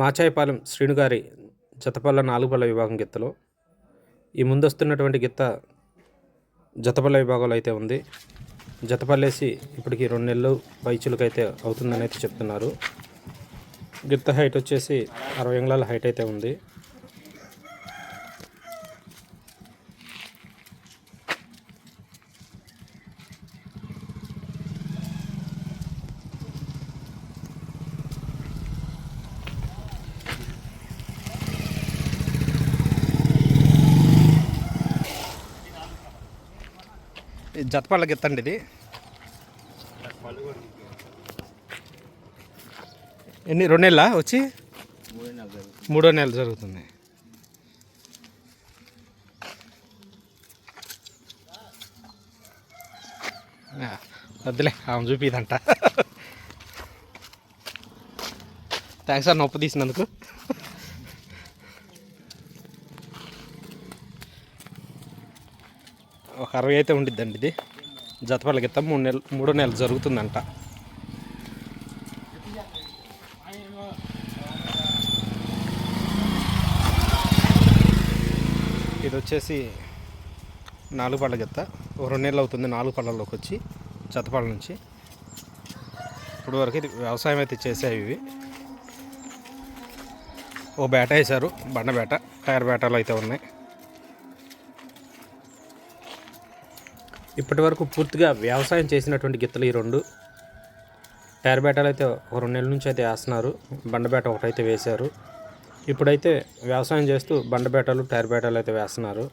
మాచాయపాలెం శ్రీనుగారి జతపల్ల నాలుగు పళ్ళ విభాగం గిత్తలో ఈ ముందొస్తున్నటువంటి గిత్త జతపల్ల విభాగంలో అయితే ఉంది. జతపల్లేసి ఇప్పటికి రెండు నెలలు పైచులకైతే అవుతుందని అయితే చెప్తున్నారు. గిత్త హైట్ వచ్చేసి అరవై ఎంగళాల హైట్ అయితే ఉంది. జతపళ్ళ గిత్త అండి ఇది ఎన్ని రెండు నెలల వచ్చి? మూడో నెల జరుగుతుంది. వద్దులే ఆమె చూపిదంట. థ్యాంక్స్ అన్న నొప్పి తీసినందుకు. ఒక అరవై అయితే ఉండిద్దండి ఇది. జతపల్ల గిత్త మూడు నెలలు మూడో నెల జరుగుతుందంట. ఇది వచ్చేసి నాలుగు పళ్ళ గిత్త ఒక రెండు నెలలు అవుతుంది నాలుగు పళ్ళలోకి వచ్చి జతపళ్ళ నుంచి. ఇప్పుడు వరకు ఇది వ్యవసాయం అయితే చేసేవి ఇవి. ఓ బేట వేశారు బండ బేట టైర్ బేటాలు అయితే ఉన్నాయి. ఇప్పటి వరకు పూర్తిగా వ్యవసాయం చేసినటువంటి గిత్తలు ఈ రెండు. టైర్ బేటలు అయితే ఒక రెండు నెలల నుంచి అయితే వేస్తున్నారు. బండ బేట ఒకటైతే వేశారు. ఇప్పుడైతే వ్యవసాయం చేస్తూ బండ బేటాలు టైర్ బేటలు అయితే వేస్తున్నారు.